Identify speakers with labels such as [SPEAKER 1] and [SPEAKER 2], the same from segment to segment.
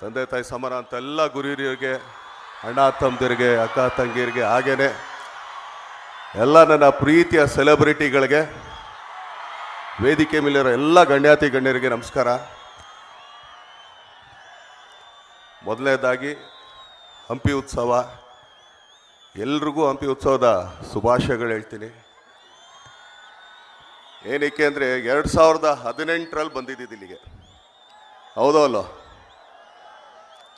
[SPEAKER 1] ತಂದೆ ತಾಯಿ ಸಮರ ಅಂತ ಎಲ್ಲ ಗುರಿಯರಿಗೆ, ಅಣ್ಣ ತಮ್ಮದಿರಿಗೆ, ಅಕ್ಕ ತಂಗಿಯರಿಗೆ ಹಾಗೇ ಎಲ್ಲ ನನ್ನ ಪ್ರೀತಿಯ ಸೆಲೆಬ್ರಿಟಿಗಳಿಗೆ, ವೇದಿಕೆ ಮೇಲಿರೋ ಎಲ್ಲ ಗಣ್ಯಾತಿ ಗಣ್ಯರಿಗೆ ನಮಸ್ಕಾರ. ಮೊದಲನೇದಾಗಿ ಹಂಪಿ ಉತ್ಸವ. ಎಲ್ರಿಗೂ ಹಂಪಿ ಉತ್ಸವದ ಶುಭಾಶಯಗಳು ಹೇಳ್ತೀನಿ. ಏನಕ್ಕೆ ಅಂದರೆ ಎರಡು ಸಾವಿರದ ಹದಿನೆಂಟರಲ್ಲಿ ಬಂದಿದ್ದಿದ್ದು ಇಲ್ಲಿಗೆ. ಹೌದೋ ಅಲ್ಲೋ?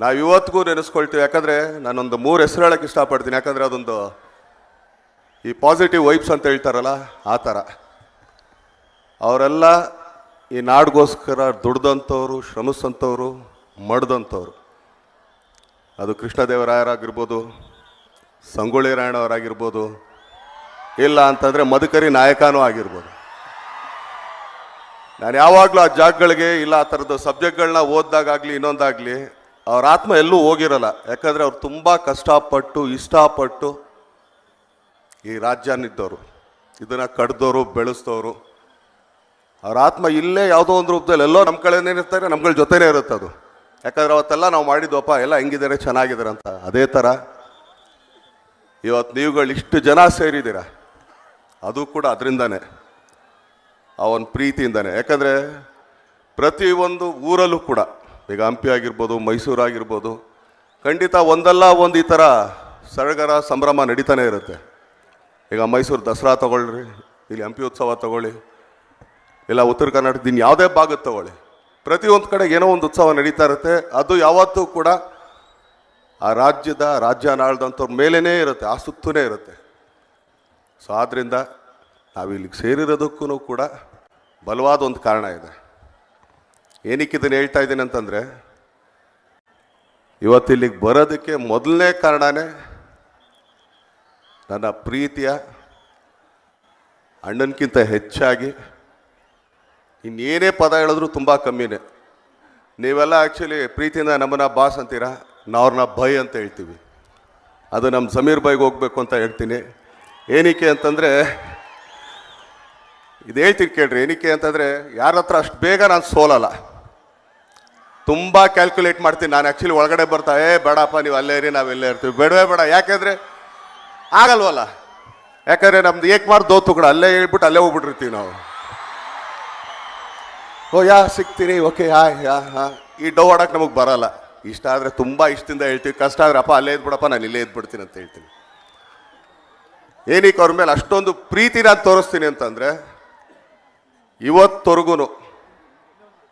[SPEAKER 1] ನಾವು ಇವತ್ತಿಗೂ ನೆನೆಸ್ಕೊಳ್ತೀವಿ. ಯಾಕಂದರೆ ನಾನೊಂದು ಮೂರು ಹೆಸರು ಹೇಳಕ್ಕೆ ಇಷ್ಟಪಡ್ತೀನಿ. ಯಾಕಂದರೆ ಅದೊಂದು ಈ ಪಾಸಿಟಿವ್ ವೈಬ್ಸ್ ಅಂತ ಹೇಳ್ತಾರಲ್ಲ, ಆ ಥರ ಅವರೆಲ್ಲ ಈ ನಾಡಿಗೋಸ್ಕರ ದುಡ್ದಂಥವ್ರು ಶ್ರಮಿಸಂಥವ್ರು ಮಡ್ದಂಥವ್ರು. ಅದು ಕೃಷ್ಣದೇವರಾಯರಾಗಿರ್ಬೋದು, ಸಂಗೊಳ್ಳಿ ರಾಯಣ್ಣವರಾಗಿರ್ಬೋದು, ಇಲ್ಲ ಅಂತಂದರೆ ಮಧುಕರಿ ನಾಯಕನೂ ಆಗಿರ್ಬೋದು. ನಾನು ಯಾವಾಗಲೂ ಆ ಜಾಗಗಳಿಗೆ ಇಲ್ಲ ಆ ಥರದ್ದು ಸಬ್ಜೆಕ್ಟ್ಗಳನ್ನ ಓದಿದಾಗಲಿ ಇನ್ನೊಂದಾಗಲಿ ಅವ್ರ ಆತ್ಮ ಎಲ್ಲೂ ಹೋಗಿರಲ್ಲ. ಯಾಕಂದರೆ ಅವ್ರು ತುಂಬ ಕಷ್ಟಪಟ್ಟು, ಇಷ್ಟಪಟ್ಟು ಈ ರಾಜ್ಯನಿದ್ದವರು. ಇದನ್ನು ಕಡ್ದವರು ಬೆಳೆಸ್ದವರು ಅವ್ರ ಆತ್ಮ ಇಲ್ಲೇ ಯಾವುದೋ ಒಂದು ರೂಪದಲ್ಲಿ ಎಲ್ಲೋ ನಮ್ಮ ಕಡೆನೇ ಇರ್ತಾರೆ, ನಮ್ಗಳ ಜೊತೆನೇ ಇರುತ್ತೆ ಅದು. ಯಾಕಂದ್ರೆ ಅವತ್ತೆಲ್ಲ ನಾವು ಮಾಡಿದ್ವಪ್ಪ, ಎಲ್ಲ ಹೆಂಗಿದ್ದಾರೆ, ಚೆನ್ನಾಗಿದ್ದಾರೆ ಅಂತ. ಅದೇ ಥರ ಇವತ್ತು ನೀವುಗಳು ಇಷ್ಟು ಜನ ಸೇರಿದ್ದೀರ, ಅದು ಕೂಡ ಅದರಿಂದನೇ. ಅವನ ಪ್ರೀತಿಯಿಂದನೇ ಪ್ರೀತಿಯಿಂದಾನೆ. ಯಾಕಂದರೆ ಪ್ರತಿಯೊಂದು ಊರಲ್ಲೂ ಕೂಡ ಈಗ ಹಂಪಿ ಆಗಿರ್ಬೋದು, ಮೈಸೂರು ಆಗಿರ್ಬೋದು, ಖಂಡಿತ ಒಂದಲ್ಲ ಒಂದು ಈ ಥರ ಸಡಗರ ಸಂಭ್ರಮ ನಡೀತಾನೆ ಇರುತ್ತೆ. ಈಗ ಮೈಸೂರು ದಸರಾ ತೊಗೊಳ್ರಿ, ಇಲ್ಲಿ ಹಂಪಿ ಉತ್ಸವ ತಗೊಳ್ಳಿ, ಇಲ್ಲ ಉತ್ತರ ಕರ್ನಾಟಕದ ಇನ್ನು ಯಾವುದೇ ಭಾಗ ತಗೊಳ್ಳಿ. ಪ್ರತಿಯೊಂದು ಕಡೆ ಏನೋ ಒಂದು ಉತ್ಸವ ನಡೀತಾ ಇರುತ್ತೆ. ಅದು ಯಾವತ್ತೂ ಕೂಡ ಆ ರಾಜ್ಯದ ರಾಜ್ಯ ನಾಳದಂಥವ್ರ ಮೇಲೇ ಇರುತ್ತೆ, ಆ ಸುತ್ತೂ ಇರುತ್ತೆ. ಸೊ ಆದ್ದರಿಂದ ನಾವು ಇಲ್ಲಿಗೆ ಸೇರಿರೋದಕ್ಕೂ ಕೂಡ ಬಲವಾದ ಒಂದು ಕಾರಣ ಇದೆ. ಏನಕ್ಕೆ ಇದನ್ನು ಹೇಳ್ತಾ ಇದ್ದೀನಿ ಅಂತಂದರೆ, ಇವತ್ತು ಇಲ್ಲಿಗೆ ಬರೋದಕ್ಕೆ ಮೊದಲನೇ ಕಾರಣನೇ ನನ್ನ ಪ್ರೀತಿಯ ಅಣ್ಣನಕ್ಕಿಂತ ಹೆಚ್ಚಾಗಿ ಇನ್ನೇನೇ ಪದ ಹೇಳಿದ್ರು ತುಂಬ ಕಮ್ಮಿನೇ. ನೀವೆಲ್ಲ ಆ್ಯಕ್ಚುಲಿ ಪ್ರೀತಿಯಿಂದ ನಮ್ಮನ್ನ ಬಾಸ್ ಅಂತೀರಾ? ನಾವು ಅವ್ರನ್ನ ಭಯ್ ಅಂತ ಹೇಳ್ತೀವಿ. ಅದು ನಮ್ಮ ಸಮೀರ್ ಬೈಗೆ ಹೋಗ್ಬೇಕು ಅಂತ ಹೇಳ್ತೀನಿ. ಏನಕ್ಕೆ ಅಂತಂದರೆ, ಇದು ಹೇಳ್ತೀನಿ ಕೇಳ್ರಿ, ಏನಕ್ಕೆ ಅಂತಂದರೆ ಯಾರ ಹತ್ರ ಅಷ್ಟು ಬೇಗ ನಾನು ಸೋಲಲ್ಲ. ತುಂಬ ಕ್ಯಾಲ್ಕುಲೇಟ್ ಮಾಡ್ತೀನಿ. ನಾನು ಆ್ಯಕ್ಚುಲಿ ಒಳಗಡೆ ಬರ್ತಾ, ಏ, ಬೇಡಪ್ಪ, ನೀವು ಅಲ್ಲೇ ಇರಿ, ನಾವು ಇಲ್ಲೇ ಇರ್ತೀವಿ. ಬೇಡವೇ, ಬೇಡ. ಯಾಕೆಂದರೆ ಆಗಲ್ವಲ್ಲ? ಯಾಕಂದರೆ ನಮ್ದು ಏಕ್ ಮಾರ್ ದೋತು ಕೂಡ ಅಲ್ಲೇ ಹೇಳ್ಬಿಟ್ಟು ಅಲ್ಲೇ ಹೋಗ್ಬಿಟ್ಟಿರ್ತೀವಿ ನಾವು. ಓ, ಯಾ ಸಿಗ್ತೀರಿ ಓಕೆ ಯಾ ಯಾ ಹಾ. ಈ ಡೋ ಆಡಕ್ಕೆ ನಮಗೆ ಬರಲ್ಲ. ಇಷ್ಟ ಆದರೆ ತುಂಬ ಇಷ್ಟದಿಂದ ಹೇಳ್ತೀವಿ. ಕಷ್ಟ ಆದರೆ, ಅಪ್ಪ, ಅಲ್ಲೇ ಇದ್ಬಿಡಪ್ಪ, ನಾನು ಇಲ್ಲೇ ಇದ್ಬಿಡ್ತೀನಿ ಅಂತ ಹೇಳ್ತೀನಿ. ಏನಕ್ಕೆ ಅವ್ರ ಮೇಲೆ ಅಷ್ಟೊಂದು ಪ್ರೀತಿ ನಾನು ತೋರಿಸ್ತೀನಿ ಅಂತಂದರೆ ಇವತ್ತವರೆಗೂ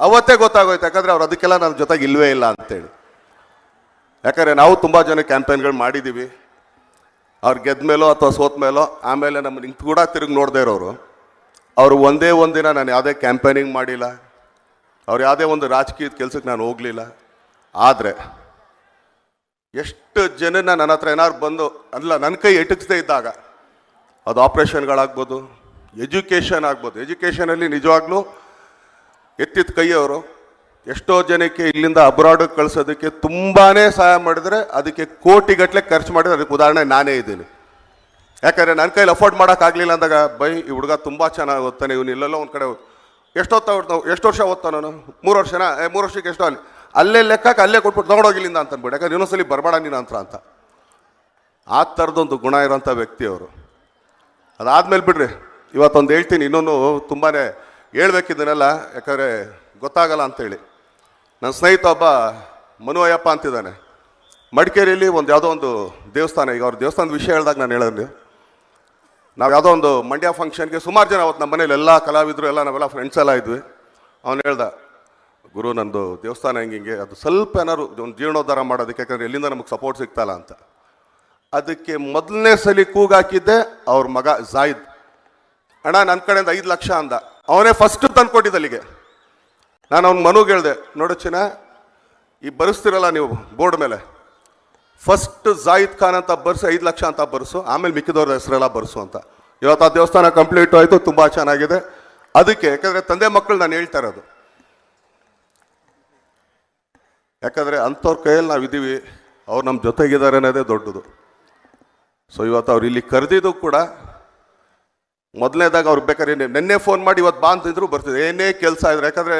[SPEAKER 1] ಅವತ್ತೇ ಗೊತ್ತಾಗೋಯ್ತು, ಯಾಕಂದರೆ ಅವ್ರು ಅದಕ್ಕೆಲ್ಲ ನನ್ನ ಜೊತೆಗೆ ಇಲ್ಲವೇ ಇಲ್ಲ ಅಂತೇಳಿ. ಯಾಕಂದರೆ ನಾವು ತುಂಬ ಜನ ಕ್ಯಾಂಪೇನ್ಗಳು ಮಾಡಿದ್ದೀವಿ ಅವ್ರು ಗೆದ್ದ ಮೇಲೋ ಅಥವಾ ಸೋತ ಮೇಲೋ, ಆಮೇಲೆ ನಮ್ಮ ನಿಂತು ಕೂಡ ತಿರುಗಿ ನೋಡದೇ ಇರೋರು. ಅವರು ಒಂದೇ ಒಂದಿನ ನಾನು ಯಾವುದೇ ಕ್ಯಾಂಪೇನಿಂಗ್ ಮಾಡಿಲ್ಲ. ಅವ್ರು ಯಾವುದೇ ಒಂದು ರಾಜಕೀಯದ ಕೆಲಸಕ್ಕೆ ನಾನು ಹೋಗಲಿಲ್ಲ. ಆದರೆ, ಎಷ್ಟು ಜನನ ನನ್ನ ಹತ್ರ ಏನಾದ್ರು ಬಂದು, ಅಲ್ಲ ನನ್ನ ಕೈ ಎಟಕಿಸ್ದೇ ಇದ್ದಾಗ, ಅದು ಆಪ್ರೇಷನ್ಗಳಾಗ್ಬೋದು, ಎಜುಕೇಷನ್ ಆಗ್ಬೋದು. ಎಜುಕೇಷನಲ್ಲಿ ನಿಜವಾಗ್ಲೂ ಎತ್ತಿದ ಕೈಯವರು ಎಷ್ಟೋ ಜನಕ್ಕೆ ಇಲ್ಲಿಂದ ಅಬ್ರಾಡಿಗೆ ಕಳಿಸೋದಕ್ಕೆ ತುಂಬಾ ಸಹಾಯ ಮಾಡಿದರೆ ಅದಕ್ಕೆ ಕೋಟಿಗಟ್ಟಲೆ ಖರ್ಚು ಮಾಡಿದರೆ ಅದಕ್ಕೆ ಉದಾಹರಣೆ ನಾನೇ ಇದ್ದೀನಿ. ಯಾಕಂದರೆ ನನ್ನ ಕೈಲಿ ಅಫೋರ್ಡ್ ಮಾಡೋಕ್ಕಾಗಲಿಲ್ಲ ಅಂದಾಗ, ಬೈ, ಈ ಹುಡುಗ ತುಂಬ ಚೆನ್ನಾಗಿ ಓದ್ತಾನೆ, ಇವನು ಇಲ್ಲೆಲ್ಲ ಒಂದು ಕಡೆ ಎಷ್ಟೊತ್ತ ಎಷ್ಟು ವರ್ಷ ಓದ್ತಾನ ನಾನು? ಮೂರು ವರ್ಷನ? ಮೂರು ವರ್ಷಕ್ಕೆ ಎಷ್ಟೋ ಅಲ್ಲಿ ಅಲ್ಲೇ ಲೆಕ್ಕಕ್ಕೆ ಅಲ್ಲೇ ಕೊಟ್ಬಿಟ್ಟು ತೊಗೊಂಡೋಗಿಲ್ಲಿಂದ ಅಂತ ಅಂದ್ಬಿಟ್ಟು ಯಾಕಂದ್ರೆ ಇನ್ನೊಂದ್ಸಲಿ ಬರಬೇಡ ನೀನು ಅಂತ ಅಂತ. ಆ ಥರದೊಂದು ಗುಣ ಇರೋಂಥ ವ್ಯಕ್ತಿ ಅವರು. ಅದಾದ್ಮೇಲೆ ಬಿಡ್ರಿ, ಇವತ್ತೊಂದು ಹೇಳ್ತೀನಿ, ಇನ್ನೊಂದು ತುಂಬಾ ಹೇಳ್ಬೇಕಿದ್ದನೆಲ್ಲ ಯಾಕಂದರೆ ಗೊತ್ತಾಗಲ್ಲ ಅಂತೇಳಿ. ನನ್ನ ಸ್ನೇಹಿತ ಒಬ್ಬ ಮನು ಅಯ್ಯಪ್ಪ ಅಂತಿದ್ದಾನೆ. ಮಡಿಕೇರಿಯಲ್ಲಿ ಒಂದು ಯಾವುದೋ ಒಂದು ದೇವಸ್ಥಾನ, ಈಗ ಅವ್ರ ದೇವಸ್ಥಾನದ ವಿಷಯ ಹೇಳಿದಾಗ ನಾನು ಹೇಳೋದು ನಾವು ಯಾವುದೋ ಒಂದು ಮಂಡ್ಯ ಫಂಕ್ಷನ್ಗೆ ಸುಮಾರು ಜನ ಅವತ್ತು ನಮ್ಮ ಮನೇಲಿ ಎಲ್ಲ ಕಲಾವಿದರು, ಎಲ್ಲ ನಾವೆಲ್ಲ ಫ್ರೆಂಡ್ಸ್ ಎಲ್ಲ ಇದ್ವಿ. ಅವನು ಹೇಳ್ದ, ಗುರು, ನಂದು ದೇವಸ್ಥಾನ ಹಿಂಗೆ ಹಿಂಗೆ, ಅದು ಸ್ವಲ್ಪ ಏನಾದ್ರು ಒಂದು ಜೀರ್ಣೋದ್ಧಾರ ಮಾಡೋದಕ್ಕೆ, ಯಾಕಂದ್ರೆ ಎಲ್ಲಿಂದ ನಮಗೆ ಸಪೋರ್ಟ್ ಸಿಗ್ತಲ್ಲ ಅಂತ. ಅದಕ್ಕೆ ಮೊದಲನೇ ಸಲಿ ಕೂಗಾಕಿದ್ದೆ ಅವ್ರ ಮಗ ಜಾಯಿದ್ ಅಣ್ಣ ನನ್ನ ಕಡೆಯಿಂದ ಐದು ಲಕ್ಷ ಅಂದ. ಅವನೇ ಫಸ್ಟ್ ತಂದು ಕೊಟ್ಟಿದ್ದ ಅಲ್ಲಿಗೆ ನಾನು ಅವ್ನ ಮನುಗೆ ಹೇಳ್ದೆ, ನೋಡು ಚಿನ್ನ, ಈ ಬರೆಸ್ತಿರಲ್ಲ ನೀವು ಬೋರ್ಡ್ ಮೇಲೆ. ಫಸ್ಟ್ ಜಾಯಿದ್ ಖಾನ್ ಅಂತ ಬರ್ಸು, ಐದು ಲಕ್ಷ ಅಂತ ಬರ್ಸು, ಆಮೇಲೆ ಮಿಕ್ಕಿದವ್ರ ಹೆಸರೆಲ್ಲ ಬರ್ಸು ಅಂತ. ಇವತ್ತು ಆ ದೇವಸ್ಥಾನ ಕಂಪ್ಲೀಟ್ ಆಯಿತು, ತುಂಬ ಚೆನ್ನಾಗಿದೆ. ಅದಕ್ಕೆ, ಯಾಕಂದರೆ ತಂದೆ ಮಕ್ಕಳು ನಾನು ಹೇಳ್ತಾ ಇರೋದು. ಯಾಕಂದರೆ ಅಂಥವ್ರ ಕೈಯಲ್ಲಿ ನಾವು ಇದ್ದೀವಿ ಅವ್ರು ನಮ್ಮ ಜೊತೆಗಿದ್ದಾರೆ ಅನ್ನೋದೇ ದೊಡ್ಡದು. ಸೊ ಇವತ್ತು ಅವ್ರು ಇಲ್ಲಿ ಕರೆದಿದ್ದು ಕೂಡ ಮೊದಲನೇದಾಗ ಅವ್ರು ಬೇಕಾದ್ರೆ ನಿನ್ನೆ ಫೋನ್ ಮಾಡಿ ಇವತ್ತು ಬಾ ಅಂತಿದ್ರು ಬರ್ತಿದ್ರು. ಏನೇ ಕೆಲಸ ಇದ್ರೆ ಯಾಕಂದರೆ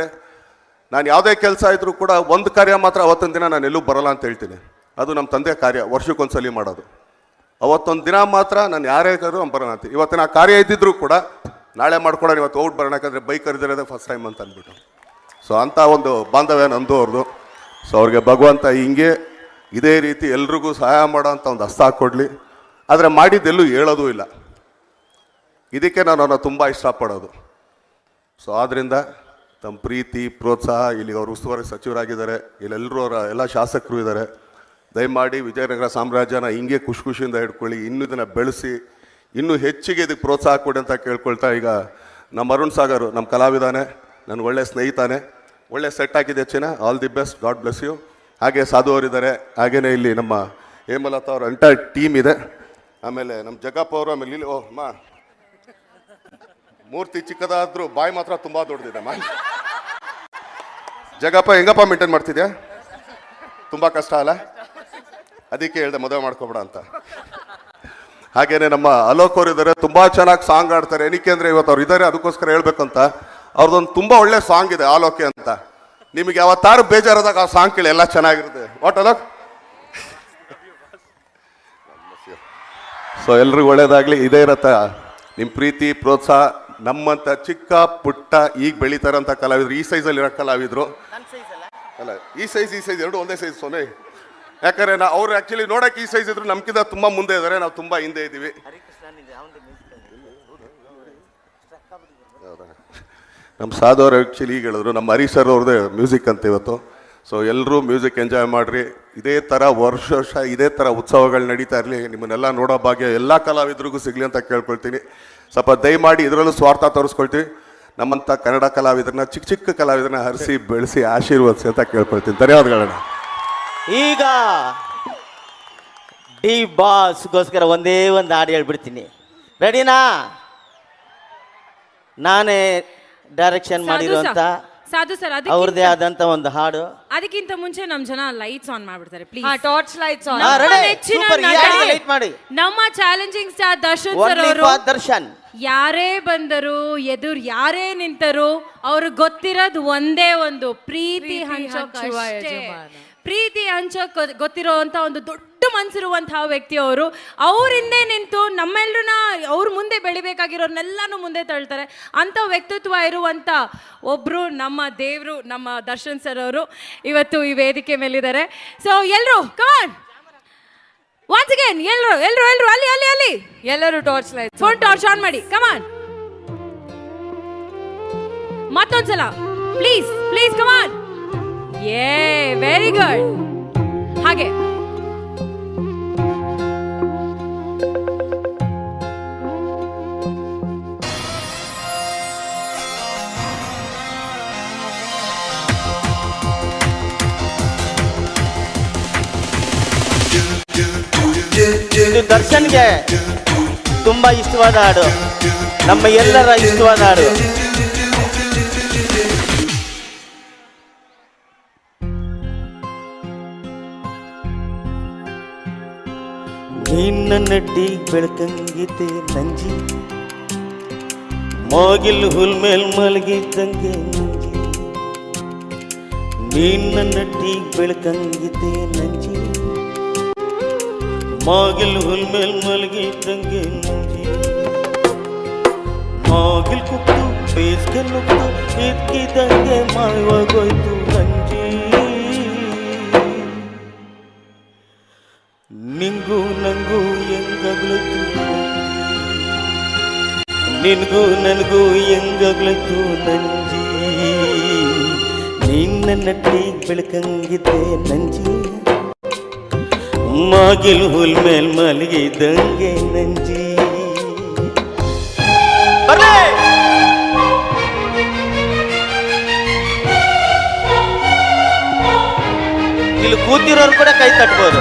[SPEAKER 1] ನಾನು ಯಾವುದೇ ಕೆಲಸ ಇದ್ರೂ ಕೂಡ ಒಂದು ಕಾರ್ಯ ಮಾತ್ರ ಅವತ್ತೊಂದು ದಿನ ನಾನು ಎಲ್ಲೂ ಬರಲ್ಲ ಅಂತ ಹೇಳ್ತೀನಿ. ಅದು ನಮ್ಮ ತಂದೆ ಕಾರ್ಯ, ವರ್ಷಕ್ಕೊಂದ್ಸಲ ಮಾಡೋದು. ಅವತ್ತೊಂದು ದಿನ ಮಾತ್ರ ನಾನು ಯಾರೇ ಕರೆದ್ರು ಅವ್ನು ಬರೋಣ ಅಂತ. ಇವತ್ತಿನ ಆ ಕಾರ್ಯ ಇದ್ದಿದ್ರು ಕೂಡ ನಾಳೆ ಮಾಡ್ಕೊಡೋಣ, ಇವತ್ತು ಔಟ್ ಬರೋಣ. ಯಾಕಂದರೆ ಬೈಕ್ ಕರೆದಿರೋದೇ ಫಸ್ಟ್ ಟೈಮ್ ಅಂತ ಅಂದ್ಬಿಟ್ಟು. ಸೊ ಅಂಥ ಒಂದು ಬಾಂಧವ್ಯ ನಂದು ಅವ್ರದ್ದು. ಸೊ ಅವ್ರಿಗೆ ಭಗವಂತ ಹಿಂಗೆ ಇದೇ ರೀತಿ ಎಲ್ರಿಗೂ ಸಹಾಯ ಮಾಡೋ ಅಂತ ಒಂದು ಹಸ್ತ ಹಾಕ್ಕೊಡ್ಲಿ. ಆದರೆ ಮಾಡಿದ್ದೆಲ್ಲೂ ಹೇಳೋದೂ ಇಲ್ಲ. ಇದಕ್ಕೆ ನಾನು ಅವನ್ನ ತುಂಬ ಇಷ್ಟಪಡೋದು. ಸೊ ಆದ್ದರಿಂದ ತಮ್ಮ ಪ್ರೀತಿ, ಪ್ರೋತ್ಸಾಹ ಇಲ್ಲಿ ಅವರು ಉಸ್ತುವಾರಿ ಸಚಿವರಾಗಿದ್ದಾರೆ ಇಲ್ಲೆಲ್ಲರೂ ಅವರ ಎಲ್ಲ ಶಾಸಕರು ಇದ್ದಾರೆ. ದಯಮಾಡಿ ವಿಜಯನಗರ ಸಾಮ್ರಾಜ್ಯನ ಹಿಂಗೆ ಖುಷಿ ಖುಷಿಯಿಂದ ಹಿಡ್ಕೊಳ್ಳಿ, ಇನ್ನೂ ಇದನ್ನು ಬೆಳೆಸಿ, ಇನ್ನೂ ಹೆಚ್ಚಿಗೆ ಇದಕ್ಕೆ ಪ್ರೋತ್ಸಾಹ ಕೊಡಿ ಅಂತ ಕೇಳ್ಕೊಳ್ತಾ ಈಗ ನಮ್ಮ ಅರುಣ್ ಸಾಗರ್, ನಮ್ಮ ಕಲಾವಿದಾನೆ ನನಗೆ ಒಳ್ಳೆ ಸ್ನೇಹಿತಾನೆ, ಒಳ್ಳೆ ಸೆಟ್ ಆಗಿದೆ ಹೆಚ್ಚಿನ all the best God bless you ಹಾಗೆ ಸಾಧು ಅವರಿದ್ದಾರೆ ಹಾಗೆಯೇ ಇಲ್ಲಿ ನಮ್ಮ ಹೇಮಲತಾ ಅವರ ಎಂಟೈರ್ ಟೀಮ್ ಇದೆ. ಆಮೇಲೆ ನಮ್ಮ ಜಗಪ್ಪ ಅವರು, ಆಮೇಲೆ ಇಲ್ಲಿ ಓ ಮಾ ಮೂರ್ತಿ ಚಿಕ್ಕದಾದ್ರೂ ಬಾಯಿ ಮಾತ್ರ ತುಂಬಾ ದೊಡ್ಡದಿದೆ, ಮ್ಯಾಮ್. ಜಗಪ್ಪ, ಹೆಂಗಪ್ಪ ಮೇಂಟೈನ್ ಮಾಡ್ತಿದ್ಯಾ? ತುಂಬಾ ಕಷ್ಟ ಅಲ್ಲ? ಅದಕ್ಕೆ ಹೇಳ್ದೆ ಮದುವೆ ಮಾಡ್ಕೊಬೇಡ ಅಂತ. ಹಾಗೇನೆ ನಮ್ಮ ಅಲೋಕ್ ಅವರು ಇದ್ದಾರೆ ತುಂಬಾ ಚೆನ್ನಾಗಿ ಸಾಂಗ್ ಆಡ್ತಾರೆ ಏನಕ್ಕೆ ಅಂದ್ರೆ ಇವತ್ತು ಅವ್ರು ಇದ್ದಾರೆ ಅದಕ್ಕೋಸ್ಕರ ಹೇಳ್ಬೇಕಂತ. ಅವ್ರದ್ದೊಂದು ತುಂಬಾ ಒಳ್ಳೆ ಸಾಂಗ್ ಇದೆ, ಆಲೋಕೆ ಅಂತ. ನಿಮಗೆ ಯಾವತ್ತಾರು ಬೇಜಾರಾದಾಗ ಆ ಸಾಂಗ್ ಕೇಳಿ, ಎಲ್ಲ ಚೆನ್ನಾಗಿರುತ್ತೆ. ವಾಟ್ ಅಲೋಕ್? ಸೊ ಎಲ್ರಿಗೂ ಒಳ್ಳೇದಾಗ್ಲಿ, ಇದೇ ಇರತ್ತ. ನಿಮ್ಮ ಪ್ರೀತಿ, ಪ್ರೋತ್ಸಾಹ ನಮ್ಮಂತ ಚಿಕ್ಕ ಪುಟ್ಟ ಈಗ ಬೆಳೀತಾರಂತ ಕಲಾವಿದ್ರು ಈ ಅಲ್ಲಿ ಇರೋ ಕಲಾವಿದ್ರು ಅಲ್ಲ? ಈ ಸೈಜ್ ಈ ಸೈಜ್ ಎರಡು ಒಂದೇ ಸೈಜ್ ಸೋನೆ. ಯಾಕಂದ್ರೆ ನಾ ಅವ್ರು ಆಕ್ಚುಲಿ ನೋಡಕ್ಕೆ ಈ ಸೈಜ್ ಇದ್ರು ನಮ್ಕಿಂತ ತುಂಬಾ ಮುಂದೆ ಇದ್ದಾರೆ ನಾವು ತುಂಬಾ ಹಿಂದೆ ಇದ್ದೀವಿ? ನಮ್ಮ ಸಾಧು ಆಕ್ಚುಲಿ ಆ್ಯಕ್ಚುಲಿ ಈಗ ಹೇಳಿದ್ರು ನಮ್ಮ ಹರೀಶ್ ಸರ್ ಅವ್ರದ್ದೇ ಮ್ಯೂಸಿಕ್ ಅಂತ ಇವತ್ತು. ಸೊ ಎಲ್ಲರೂ ಮ್ಯೂಸಿಕ್ ಎಂಜಾಯ್ ಮಾಡಿರಿ. ಇದೇ ಥರ ವರ್ಷ ವರ್ಷ ಇದೇ ಥರ ಉತ್ಸವಗಳು ನಡೀತಾ ಇರಲಿ ನಿಮ್ಮನ್ನೆಲ್ಲ ನೋಡೋ ಭಾಗ್ಯ ಎಲ್ಲ ಕಲಾವಿದ್ರಿಗೂ ಸಿಗಲಿ ಅಂತ ಕೇಳ್ಕೊಳ್ತೀನಿ. ಸ್ವಲ್ಪ ದಯಮಾಡಿ ಇದರಲ್ಲೂ ಸ್ವಾರ್ಥ ತೋರಿಸ್ಕೊಳ್ತೀವಿ. ನಮ್ಮಂಥ ಕನ್ನಡ ಕಲಾವಿದರನ್ನ ಚಿಕ್ಕ ಚಿಕ್ಕ ಕಲಾವಿದರನ್ನ ಹರಿಸಿ ಬೆಳೆಸಿ ಆಶೀರ್ವದಿಸಿ ಅಂತ ಕೇಳ್ಕೊಳ್ತೀನಿ. ಧನ್ಯವಾದಗಳನ್ನ
[SPEAKER 2] ಈಗ ಡಿ ಬಾಸ್ಗೋಸ್ಕರ ಒಂದೇ ಒಂದು ಹಾಡು ಹೇಳ್ಬಿಡ್ತೀನಿ. ರೆಡಿನಾ ನಾನೇ ಡೈರೆಕ್ಷನ್
[SPEAKER 3] ಸರ್, ಸಾಧು ಸರ್
[SPEAKER 2] ಅವ್ರದೇ ಆದಂತ ಒಂದು ಹಾಡು.
[SPEAKER 3] ಅದಕ್ಕಿಂತ ಮುಂಚೆ ನಮ್ ಜನ ಲೈಟ್ಸ್ ಆನ್ ಮಾಡ್ಬಿಡ್ತಾರೆ
[SPEAKER 2] please torch
[SPEAKER 3] lights
[SPEAKER 2] on light ಮಾಡಿ.
[SPEAKER 3] ನಮ್ಮ ಚಾಲೆಂಜಿಂಗ್ ಸ್ಟಾರ್ ದರ್ಶನ್ ಸರ್ ಅವರು
[SPEAKER 2] ದರ್ಶನ್
[SPEAKER 3] ಯಾರೇ ಬಂದರು ಎದುರು ಯಾರೇ ನಿಂತರು ಅವ್ರಿಗೆ ಗೊತ್ತಿರೋದು ಒಂದೇ ಒಂದು ಪ್ರೀತಿ
[SPEAKER 4] ಪ್ರೀತಿ
[SPEAKER 3] ಹಂಚೋಕ್
[SPEAKER 4] ಗೊತ್ತಿರೋ
[SPEAKER 3] ಅಂತ
[SPEAKER 4] ಯಜಮಾನ.
[SPEAKER 3] ಪ್ರೀತಿ ಹಂಚೋಕ್ ಗೊತ್ತಿರೋಂತ ಒಂದು ದೊಡ್ಡ ಮನ್ಸಿರುವಂತಹ ವ್ಯಕ್ತಿ ಅವರು ಅವ್ರ ಹಿಂದೆ ನಿಂತು ನಮ್ಮೆಲ್ಲರನ್ನ ಅವ್ರ ಮುಂದೆ ಬೆಳಿಬೇಕಾಗಿರೋರ್ನೆಲ್ಲಾನು ಮುಂದೆ ತಳ್ತಾರೆ. ಅಂತ ವ್ಯಕ್ತಿತ್ವ ಇರುವಂತ ಒಬ್ರು ನಮ್ಮ ದೇವರು ನಮ್ಮ ದರ್ಶನ್ ಸರ್ ಅವರು ಇವತ್ತು ಈ ವೇದಿಕೆ ಮೇಲಿದ್ದಾರೆ. ಸೊ ಎಲ್ರು ಕಮಾನ್ ಒನ್ಸ್ ಅಗೇನ್ ಎಲ್ರು ಎಲ್ರು ಎಲ್ರು ಅಲ್ಲಿ ಅಲ್ಲಿ ಅಲ್ಲಿ.
[SPEAKER 4] ಎಲ್ಲರೂ torch light
[SPEAKER 3] phone torch on ಮಾಡಿ. ಕಮಾನ್ ಮತ್ತೊಂದ್ಸಲ. ಪ್ಲೀಸ್ ಪ್ಲೀಸ್ ಕಮಾನ್ ಏ ವೆರಿ ಗುಡ್ ಹಾಗೆ.
[SPEAKER 2] ದರ್ಶನ್ಗೆ ತುಂಬಾ ಇಷ್ಟವಾದ ಹಾಡು. ನಮ್ಮ ಎಲ್ಲರ ಇಷ್ಟವಾದ ಹಾಡು. ನಿನ್ನ ನಡ್ಡಿ ಬೆಳಕಂಗಿತೆ ನಂಜಿ. ಮೋಗಿಲ್ ಹುಲ್ ಮೇಲ್ ಮಲಗಿದ್ದಂಗೆ ನಂಜಿ. ನಿನ್ನ ನಡ್ಡಿ ಬೆಳಕಂಗಿತೆ ನಂಜಿ. ಮಾಗಿಲ್ ಹುಲ್ ಮೇಲ್ ಮಲಗಿದ್ದಂಗೆ ನಂಜಿ ಮಾಗಿಲ್ ಕುಕ್ಕು ಬೇಸ್ಗೆ ನುಗ್ದು ಇದ್ಕಿದಂಗೆ ಮಾಯವಾಗೋಯ್ತು ನಂಜಿ ನಿಂಗೂ ನಂಗೂ ಹೆಂಗಗ್ಲತ್ತು ನಿನ್ಗೂ ನನಗೂ ಹೆಂಗಗ್ಲತ್ತು ನಂಜಿ ನಿನ್ನ ನಟ್ಟಿ ಬೆಳಕಂಗಿದ್ದೆ ನಂಜಿ ಮಾಗಿಲ್ ಹುಲ್ ಮೇಲ್ ಮಲಗಿದಂಗೆ ನಂಜಿ. ಇಲ್ಲಿ ಕೂತಿರೋರು ಕೂಡ ಕೈ ತಟ್ಬೋದು.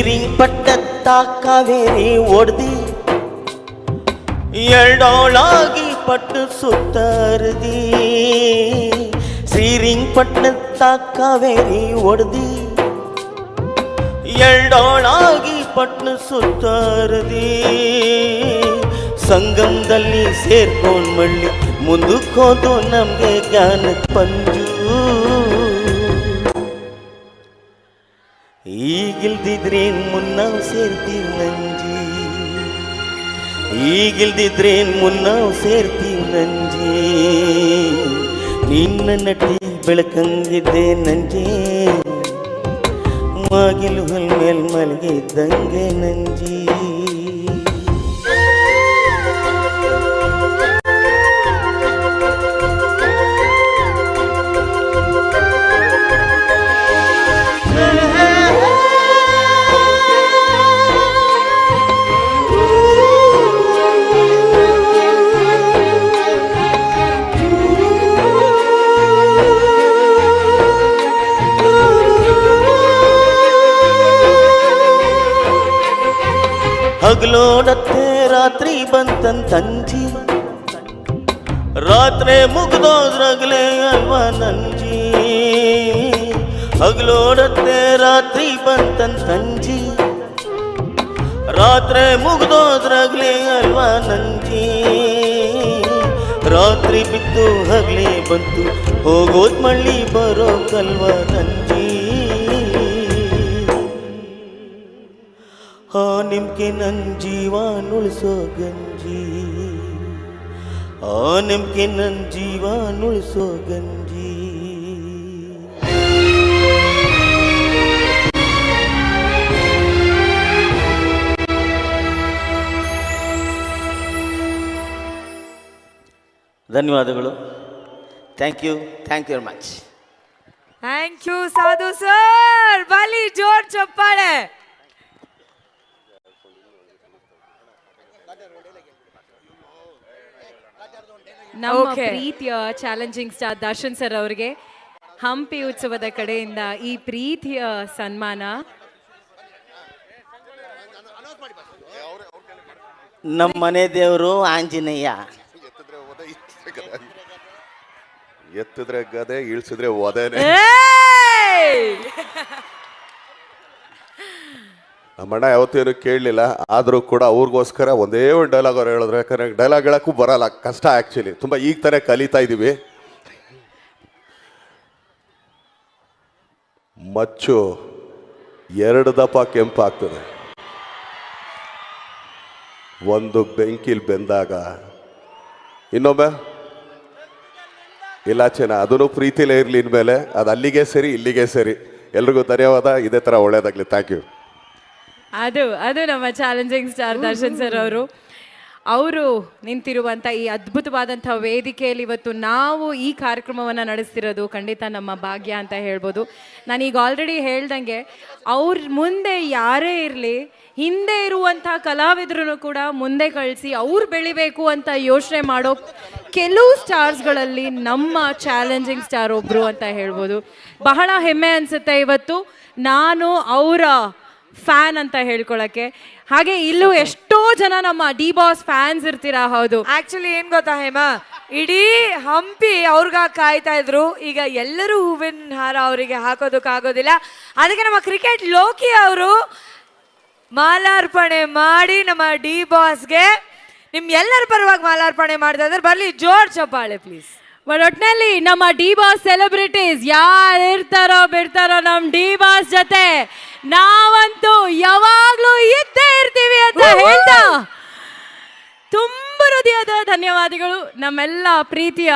[SPEAKER 2] ಶ್ರೀರಿಂಗ್ಪಟ್ಟತ್ತ ಕಾವೇರಿ ಒಡ್ದಿ ಎರಡೋಳಾಗಿ ಪಟ್ಟು ಸುತ್ತರ್ದಿ ಶ್ರೀರಿಂಗ್ಪಟ್ಟತ್ತ ಕಾವೇರಿ ಒಡ್ದಿ ಎರಡೋಳಾಗಿ ಪಟ್ಟು ಸುತ್ತರ್ದಿ ಸಂಗಮದಲ್ಲಿ ಸೇರ್ಕೊಂಡ್ ಮಳ್ಳಿ ಮುಂದಕ್ಕೋದು ನಮ್ಗೆ ಜ್ಞಾನದ ಪಂಜು ಈಗಿಲ್ದಿದ್ರೇನ್ ಮುನ್ನ ಸೇರ್ತೀವಿ ನಂಜಿ. ಈಗಿಲ್ದಿದ್ರೇನ್ ಮುನ್ನ ಸೇರ್ತೀವಿ ನಂಜಿ. ನಿನ್ನ ನಟಿ ಬೆಳಕಂಗಿದ್ದೆ ನಂಜಿ. ಮಾಗಿಲು ಹುಲ್ ಮೇಲ್ ಮಲಗಿದ್ದಂಗೆ ನಂಜಿ. ಹಗಲೋಡತ್ತೆ ರಾತ್ರಿ ಬಂತಂತಂಜಿ ರಾತ್ರಿ ಮುಗ್ದೋದ್ರಗ್ಲೇ ಅಲ್ವ ನಂಜಿ. ಹಗಲೋಡತ್ತೆ ರಾತ್ರಿ ಬಂತಂತಂಜಿ ರಾತ್ರಿ ಮುಗ್ದೋದ್ರಗ್ಲೇ ಅಲ್ವ ನಂಜಿ. ರಾತ್ರಿ ಬಿದ್ದು ಹಗ್ಲೇ ಬಂತು, ಹೋಗೋದ್ ಮಳ್ಳಿ ಬರೋ ಕಲ್ವಾ ನಂಜಿ. ಆ ನಿಮ್ಗೆ ನನ್ ಜೀವ ಉಳಿಸೋ ಗಂಜಿ ಆ ನಿಮ್ಗೆ ನನ್ ಜೀವ ಉಳಿಸೋ ಗಂಜಿ ಧನ್ಯವಾದಗಳು thank you thank you very much
[SPEAKER 4] thank you Sadhu sir ಬಲಿ ಜೋರ್ ಚಪ್ಪಾಳೆ
[SPEAKER 3] ನಮ್ಮ. ಪ್ರೀತಿಯ ಚಾಲೆಂಜಿಂಗ್ ಸ್ಟಾರ್ ದರ್ಶನ್ ಸರ್ ಅವರಿಗೆ ಹಂಪಿ ಉತ್ಸವದ ಕಡೆಯಿಂದ ಈ ಪ್ರೀತಿಯ ಸನ್ಮಾನ
[SPEAKER 2] ನಮ್ಮ ಮನೆ ದೇವರು ಆಂಜನೇಯ
[SPEAKER 1] ಎತ್ತಿದ್ರೆ ಗದೆ ಇಳಿಸಿದ್ರೆ ಒದೇನೆ! ನಮ್ಮಣ್ಣ ಯಾವತ್ತೇನು ಕೇಳಲಿಲ್ಲ, ಆದರೂ ಕೂಡ ಅವ್ರಿಗೋಸ್ಕರ ಒಂದೇ ಒಂದು ಡೈಲಾಗ್ ಅವ್ರು ಹೇಳಿದ್ರು. ಯಾಕಂದರೆ ಡೈಲಾಗ್ ಹೇಳೋಕ್ಕೂ ಬರಲ್ಲ, ಕಷ್ಟ ಆ್ಯಕ್ಚುಲಿ ತುಂಬ ಈಗ ತಾನೇ ಕಲಿತಾ ಇದ್ದೀವಿ ಮಚ್ಚು ಎರಡು ದಪ್ಪ ಕೆಂಪಾಗ್ತದೆ. ಒಂದು ಬೆಂಕಿಲಿ ಬೆಂದಾಗ ಇನ್ನೊಮ್ಮೆ ಇಲ್ಲ ಚೆನ್ನ ಅದೂ ಪ್ರೀತಿಲೇ ಇರಲಿ ಇನ್ಮೇಲೆ, ಅದು ಅಲ್ಲಿಗೆ ಸರಿ ಇಲ್ಲಿಗೆ ಸರಿ. ಎಲ್ರಿಗೂ ಧನ್ಯವಾದ, ಇದೇ ಥರ ಒಳ್ಳೆಯದಾಗಲಿ ಥ್ಯಾಂಕ್ ಯು
[SPEAKER 3] ಅದು ಅದು ನಮ್ಮ ಚಾಲೆಂಜಿಂಗ್ ಸ್ಟಾರ್ ದರ್ಶನ್ ಸರ್ ಅವರು. ಅವರು ನಿಂತಿರುವಂಥ ಈ ಅದ್ಭುತವಾದಂಥ ವೇದಿಕೆಯಲ್ಲಿ ಇವತ್ತು ನಾವು ಈ ಕಾರ್ಯಕ್ರಮವನ್ನು ನಡೆಸ್ತಿರೋದು ಖಂಡಿತ ನಮ್ಮ ಭಾಗ್ಯ ಅಂತ ಹೇಳ್ಬೋದು. ನಾನೀಗ ಆಲ್ರೆಡಿ ಹೇಳ್ದಂಗೆ ಅವ್ರ ಮುಂದೆ ಯಾರೇ ಇರಲಿ ಹಿಂದೆ ಇರುವಂಥ ಕಲಾವಿದರನ್ನು ಕೂಡ ಮುಂದೆ ಕಳಿಸಿ ಅವ್ರು ಬೆಳಿಬೇಕು ಅಂತ ಯೋಚನೆ ಮಾಡೋ ಕೆಲವು ಸ್ಟಾರ್ಸ್ಗಳಲ್ಲಿ ನಮ್ಮ ಚಾಲೆಂಜಿಂಗ್ ಸ್ಟಾರ್ ಒಬ್ಬರು ಅಂತ ಹೇಳ್ಬೋದು. ಬಹಳ ಹೆಮ್ಮೆ ಅನಿಸುತ್ತೆ ಇವತ್ತು. ನಾನು ಅವರ ಫ್ಯಾನ್ ಅಂತ ಹೇಳ್ಕೊಳಕ್ಕೆ. ಹಾಗೆ ಇಲ್ಲೂ ಎಷ್ಟೋ ಜನ ನಮ್ಮ ಡಿ ಬಾಸ್ ಫ್ಯಾನ್ಸ್ ಇರ್ತೀರಾ ಹೌದು.
[SPEAKER 4] ಆಕ್ಚುಲಿ ಏನ್ ಗೊತ್ತಾ ಹೇಮ? ಇಡೀ ಹಂಪಿ ಅವ್ರಿಗ ಕಾಯ್ತಾ ಇದ್ರು. ಈಗ ಎಲ್ಲರೂ ಹೂವಿನ ಹಾರ ಅವರಿಗೆ ಹಾಕೋದಕ್ಕಾಗೋದಿಲ್ಲ. ಅದಕ್ಕೆ ನಮ್ಮ ಕ್ರಿಕೆಟ್ ಲೋಕಿ ಅವರು ಮಾಲಾರ್ಪಣೆ ಮಾಡಿ ನಮ್ಮ ಡಿ ಬಾಸ್ಗೆ ನಿಮ್ ಎಲ್ಲರ ಪರವಾಗಿ ಮಾಲಾರ್ಪಣೆ ಮಾಡ್ತಾ ಇದ್ದಾರೆ ಬರ್ಲಿ ಜೋರ್ ಚಪ್ಪಾಳೆ ಪ್ಲೀಸ್
[SPEAKER 3] ಬಟ್ ಒಟ್ನಲ್ಲಿ ನಮ್ಮ ಡಿ ಬಾಸ್ ಸೆಲೆಬ್ರಿಟೀಸ್ ಯಾರು ಇರ್ತಾರೋ ಬಿಡ್ತಾರೋ ನಮ್ಮ ಡಿ ಬಾಸ್ ಜೊತೆ ನಾವಂತೂ ಯಾವಾಗ್ಲೂ ಇದ್ದೇ ಇರ್ತೀವಿ ಅಂತ ಹೇಳ್ತಾ. ತುಂಬ ಹೃದಯದ ಧನ್ಯವಾದಗಳು ನಮ್ಮೆಲ್ಲ ಪ್ರೀತಿಯ